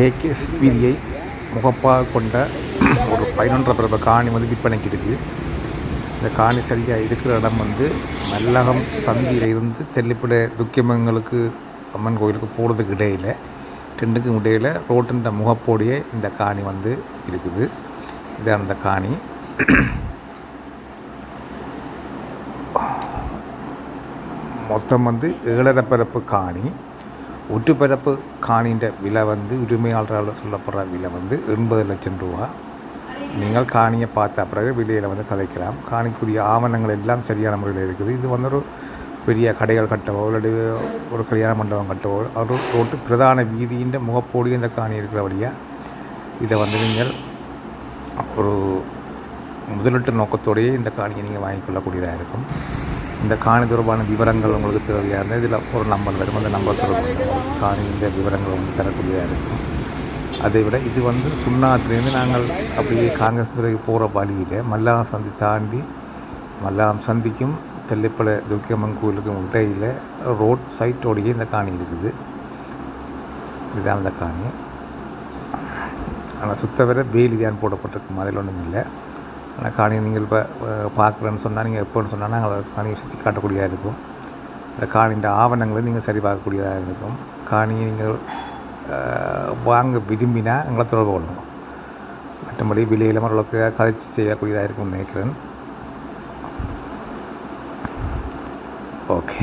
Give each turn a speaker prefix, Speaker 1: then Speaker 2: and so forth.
Speaker 1: கேகேஎஸ்பிரியை முகப்பாக கொண்ட ஒரு பதினொன்றரை பிறப்பு காணி வந்து விற்பனைக்கு இருக்குது இந்த காணி சரியாக இருக்கிற இடம் வந்து மல்லகம் சந்தியில் இருந்து தெல்லிப்பட துக்கியமங்களுக்கு அம்மன் கோயிலுக்கு போகிறதுக்கு இடையில் ரெண்டுக்கும் இடையில் ரோட்டுன்ற முகப்போடியே இந்த காணி வந்து இருக்குது. இதான் அந்த காணி. மொத்தம் வந்து ஏழரை பிறப்பு காணி. ஒட்டுப்பரப்பு காணின்ற விலை வந்து உரிமையாளரால் சொல்லப்படுற விலை வந்து எண்பது லட்சம் ரூபா. நீங்கள் காணியை பார்த்த பிறகு விலையில் வந்து கதைக்கலாம். காணிக்குரிய ஆவணங்கள் எல்லாம் சரியான முறையில் இருக்குது. இது வந்து ஒரு பெரிய கடைகள் கட்டவோ இல்லாட்டி ஒரு கல்யாண மண்டபம் கட்டவோ ஒரு ரோட்டு பிரதான வீதியின் முகப்போடி இந்த காணி இருக்கிறபடியாக இதை வந்து நீங்கள் ஒரு முதலீட்டு நோக்கத்தோடையே இந்த காணியை நீங்கள் வாங்கிக்கொள்ளக்கூடியதாக இருக்கும். இந்த காணி தொடர்பான விவரங்கள் உங்களுக்கு தேவையாக இருந்தால் இதில் ஒரு நம்பர் வரும். அந்த நம்பர் தொடர்பு காணி இந்த விவரங்கள் உங்களுக்கு தரக்கூடியதாக இருக்கும். அதை விட இது வந்து சுண்ணாத்துலேருந்து நாங்கள் அப்படியே காங்கிரஸ் துறைக்கு போகிற வழியில் மல்லாம் சந்தி தாண்டி மல்லாம் சந்திக்கும் தெல்லிப்பள துர்க்கியம்மன் கோயிலுக்கும் இடையில் ரோட் சைட்டோடையே இந்த காணி இருக்குது. இதுதான் அந்த காணி. ஆனால் சுத்தவரை வேலி தான் போடப்பட்டிருக்கும். அதில் ஒன்றும் இல்லை. ஆனால் காணியை நீங்கள் இப்போ பார்க்குறேன்னு சொன்னால் நீங்கள் எப்போன்னு சொன்னால் நாங்கள் காணியை சுற்றி காட்டக்கூடியதாக இருக்கும். அந்த காணியின் ஆவணங்களை நீங்கள் சரி பார்க்கக்கூடியதாக இருக்கும். காணியை நீங்கள் வாங்க விரும்பினா எங்களை தொடர்பு கொள்ளணும். மற்றபடி விலையில் ஓரளவுக்கு கதைச்சி செய்யக்கூடியதாக இருக்கும்னு நினைக்கிறேன். ஓகே.